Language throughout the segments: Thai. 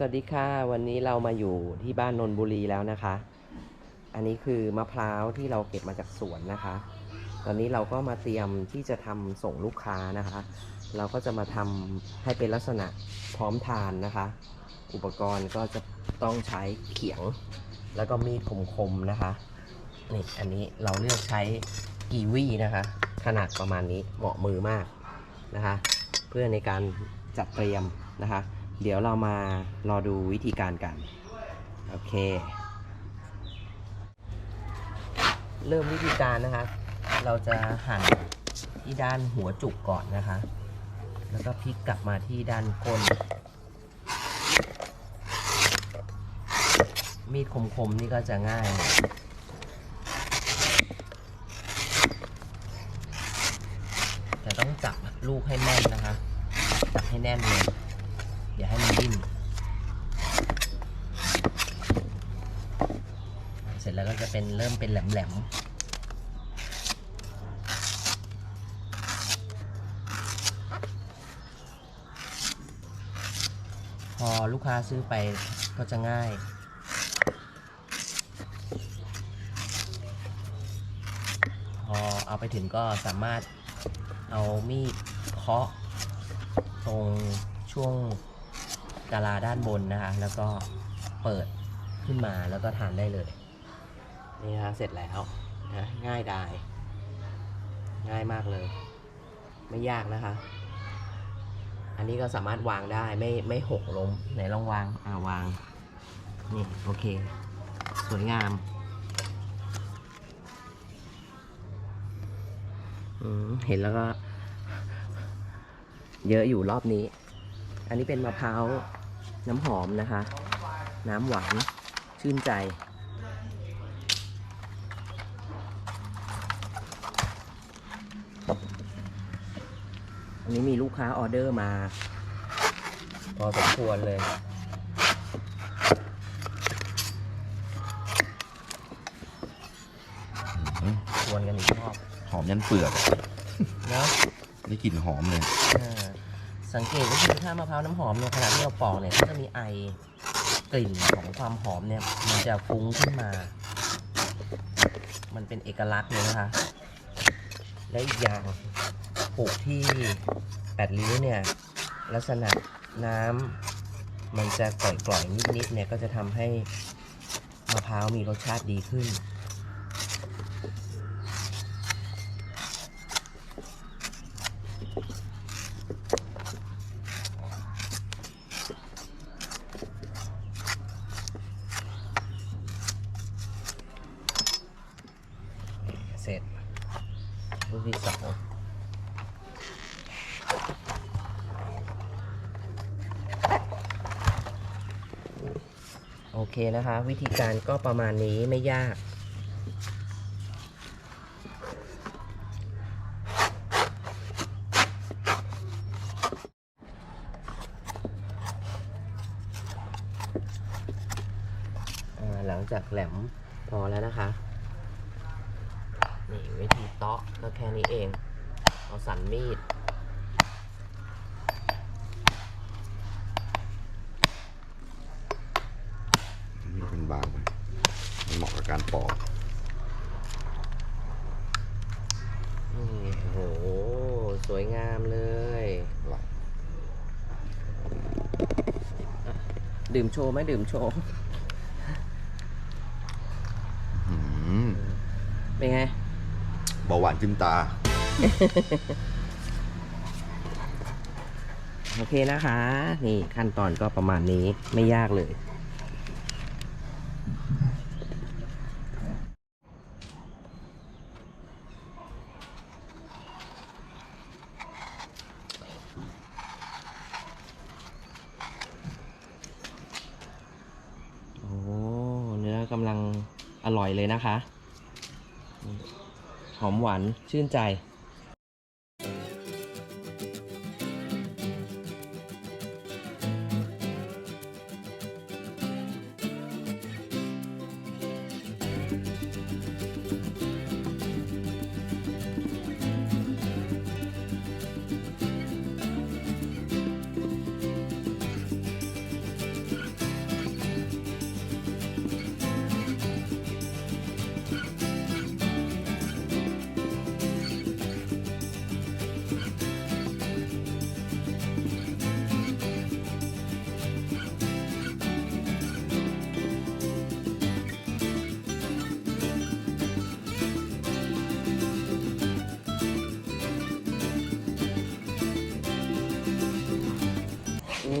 สวัสดีค่ะ วันนี้เรามาอยู่ที่บ้านนนบุรีแล้วนะคะ อันนี้คือมะพร้าวที่เราเก็บมาจากสวนนะคะ ตอนนี้เราก็มาเตรียมที่จะทำส่งลูกค้านะคะ เราก็จะมาทำให้เป็นลักษณะพร้อมทานนะคะ อุปกรณ์ก็จะต้องใช้เขียง แล้วก็มีดคมๆนะคะนี่อันนี้เราเลือกใช้กีวีนะคะ ขนาดประมาณนี้เหมาะมือมากนะคะ เพื่อในการจัดเตรียมนะคะ เดี๋ยวเรามารอดูวิธีการกัน โอเค เริ่มวิธีการนะคะ เราจะหั่นที่ด้านหัวจุกก่อนนะคะ แล้วก็พลิกกลับมาที่ด้านก้น มีดคมๆนี่ก็จะง่าย แต่ต้องจับลูกให้แน่นนะคะ จับให้แน่นเลย อย่าให้มันดิ้น เสร็จแล้วก็จะเป็นเริ่มเป็นแหลมๆ พอลูกค้าซื้อไปก็จะง่ายพอเอาไปถึงก็สามารถเอามีดเคาะตรงช่วงกาลาด้านบนนะคะ แล้วก็เปิดขึ้นมาแล้วก็ทานได้เลย นี่นะเสร็จแล้วนะง่ายดาย ง่ายมากเลย ไม่ยากนะคะ อันนี้ก็สามารถวางได้ไม่ไม่หกล้มไหนลองวางอ่าวางนี่โอเค สวยงามอืมเห็นแล้วก็ เยอะอยู่รอบนี้ อันนี้เป็นมะพร้าวน้ำหอมนะคะ น้ำหวานชื่นใจ อันนี้มีลูกค้าออเดอร์มา พอสมควรเลย ชวนกันอีกรอบหอมยันเปลือกเนาะได้กลิ่นหอมเลยอ่าสังเกตก็คือถ้ามะพร้าวน้ำหอมเนี่ยขณะที่เราปอกเนี่ยก็จะมีไอกลิ่นของความหอมเนี่ย มันจะฟุ้งขึ้นมา มันเป็นเอกลักษณ์เลยนะคะ และอีกอย่าง ปลูกที่แปดริ้วเนี่ยลักษณะน้ำมันจะกร่อยๆนิดๆเนี่ยก็จะทำให้มะพร้าวมีรสชาติดีขึ้น เสร็จรูปที่สองโอ เคนะคะ วิธีการก็ประมาณนี้ไม่ยากหลังจากแหลมพอแล้วนะคะ นี่วิธีเตาะก็แค่นี้เอง เอาสันมีด นี่เป็นบางไปมันเหมาะ กับการปอกนี่โห สวยงามเลยหลักดื่มโชว์ไหมดื่มโชว์อืมเป็นไงเบาหวานจิ้มตา โอเคนะคะ นี่ขั้นตอนก็ประมาณนี้ไม่ยากเลย โอ้เนื้อกำลัง อร่อยเลยนะคะ หอมหวานชื่นใจ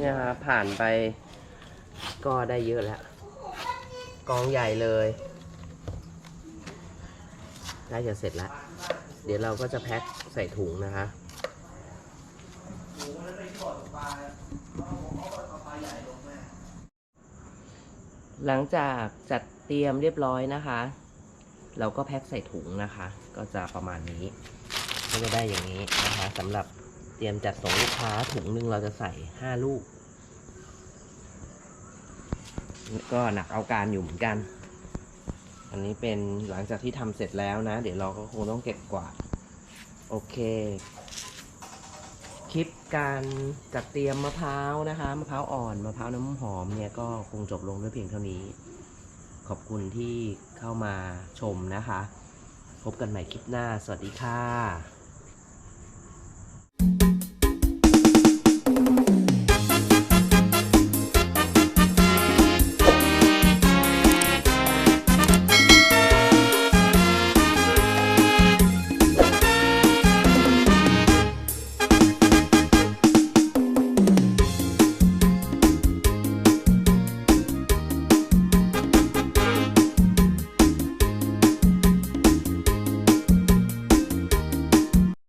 นี่นะครับผ่านไป ก็ได้เยอะแล้วกองใหญ่เลยใกล้จะเสร็จแล้ว เดี๋ยวเราก็จะแพ็คใส่ถุงนะคะหลังจากจัดเตรียมเรียบร้อยนะคะ เราก็แพ็คใส่ถุงนะคะ ก็จะประมาณนี้ก็จะได้อย่างนี้นะคะสำหรับเตรียมจัดส่งลูกค้าถุงหนึ่งเราจะใส่ 5 ลูก ก็หนักเอาการอยู่เหมือนกัน อันนี้เป็นหลังจากที่ทำเสร็จแล้วนะ เดี๋ยวเราก็คงต้องเก็บกวาด โอเค คลิปการจัดเตรียมมะพร้าวนะคะ มะพร้าวอ่อน มะพร้าวน้ำหอมเนี่ยก็คงจบลงด้วยเพียงเท่านี้ ขอบคุณที่เข้ามาชมนะคะ พบกันใหม่คลิปหน้า สวัสดีค่ะ